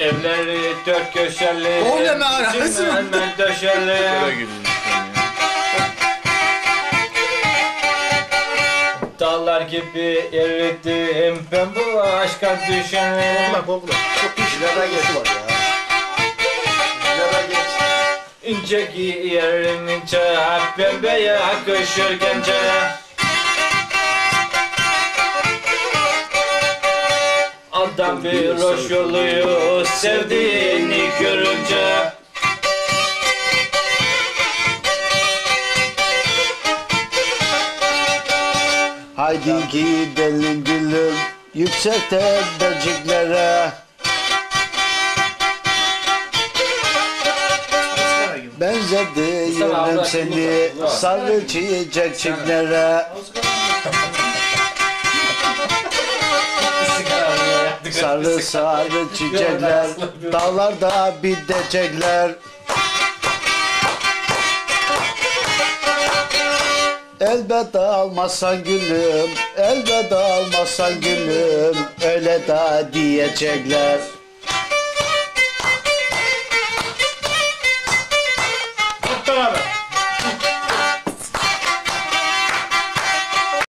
Evleri dört köşeli deme ara, Çimen hızlı. döşeli Dağlar gibi eridim ben bu aşka düşenim Korkma korkma. Çok işlere geçi var ya. Geç. İnce giyerim ince Pembeye yakışır gence Adam bir hoş oluyor sevdiğini görünce. Haydi gidelim gülüm yüksekte berciklere Benzediyorum seni sarı çiçeklere Sarı sarı çiçekler dağlarda bitecekler Elbette almazsan gülüm, elbette almazsan gülüm Öyle da diyecekler